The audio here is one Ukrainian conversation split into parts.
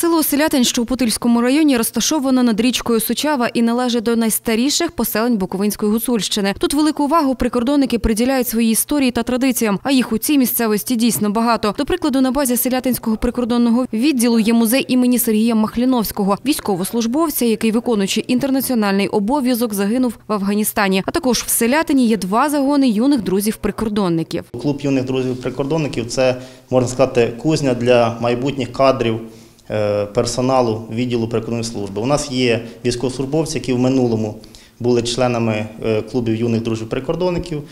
Село Селятин, що у Путильському районі, розташовано над річкою Сучава і належить до найстаріших поселень Буковинської гуцульщини. Тут велику увагу прикордонники приділяють своїй історії та традиціям, а їх у цій місцевості дійсно багато. До прикладу, на базі селятинського прикордонного відділу є музей імені Сергія Махліновського, військовослужбовця, який, виконуючи інтернаціональний обов'язок, загинув в Афганістані. А також в Селятині є два загони юних друзів-прикордонників. Клуб юних друзів прикордонників це можна сказати кузня для майбутніх кадрів персоналу відділу прикордонної служби. У нас є військовослужбовці, які в минулому були членами е, клубів юних друзів прикордонників,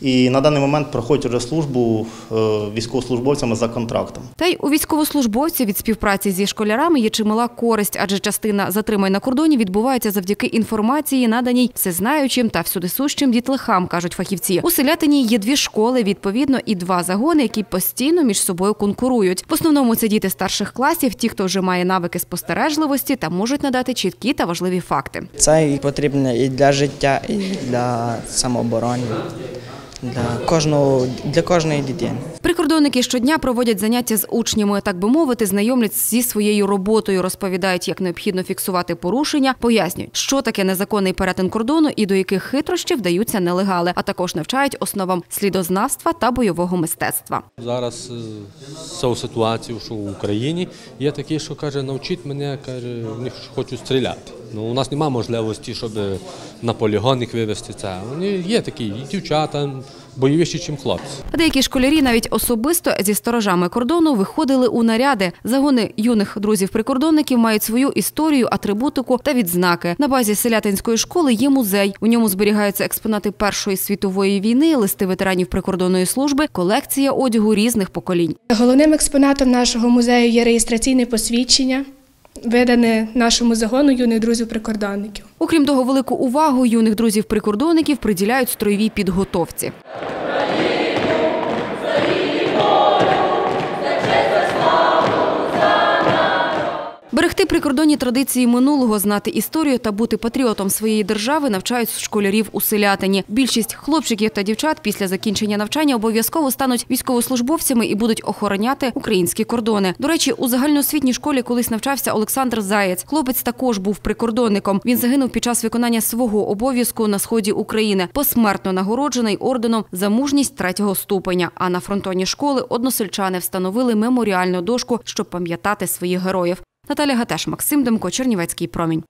і на даний момент проходять вже службу е, військовослужбовцями за контрактом. Та й у військовослужбовців від співпраці зі школярами є чимала користь, адже частина затримань на кордоні відбувається завдяки інформації, наданій всезнаючим та всюдисущим дітлахам, кажуть фахівці. У селятині є дві школи, відповідно, і два загони, які постійно між собою конкурують. В основному це діти старших класів, ті, хто вже має навики спостережливості та можуть надати чіткі та важливі факти. Це і потрібно і для життя, і для самооборони, для кожного для кожної дитини. Прикордонники щодня проводять заняття з учнями, так би мовити, знайомлять зі своєю роботою, розповідають, як необхідно фіксувати порушення, пояснюють, що таке незаконний перетин кордону і до яких хитрощів вдаються нелегали, а також навчають основам слідознавства та бойового мистецтва. Зараз цю ситуацію, що в Україні є такі, що каже, навчіть мене, каже, вони хочуть стріляти. Ну, у нас немає можливості, щоб на полігон їх вивезти це. Вони є такі і дівчата, бойовіші, ніж хлопці. Деякі школярі навіть особисто зі сторожами кордону виходили у наряди. Загони юних друзів-прикордонників мають свою історію, атрибутику та відзнаки. На базі селятинської школи є музей. У ньому зберігаються експонати Першої світової війни, листи ветеранів прикордонної служби, колекція одягу різних поколінь. Головним експонатом нашого музею є реєстраційне посвідчення, видане нашому загону юних друзів прикордонників. Окрім того, велику увагу юних друзів-прикордонників приділяють строєвій підготовці. Берегти прикордонні традиції минулого, знати історію та бути патріотом своєї держави навчають школярів у селятині. Більшість хлопчиків та дівчат після закінчення навчання обов'язково стануть військовослужбовцями і будуть охороняти українські кордони. До речі, у загальноосвітній школі колись навчався Олександр Заєць. Хлопець також був прикордонником. Він загинув під час виконання свого обов'язку на сході України. Посмертно нагороджений орденом за мужність третього ступеня. А на фронтоні школи односельчани встановили меморіальну дошку, щоб пам'ятати своїх героїв. Наталя Гатеш, Максим Демко, Чернівецький промінь.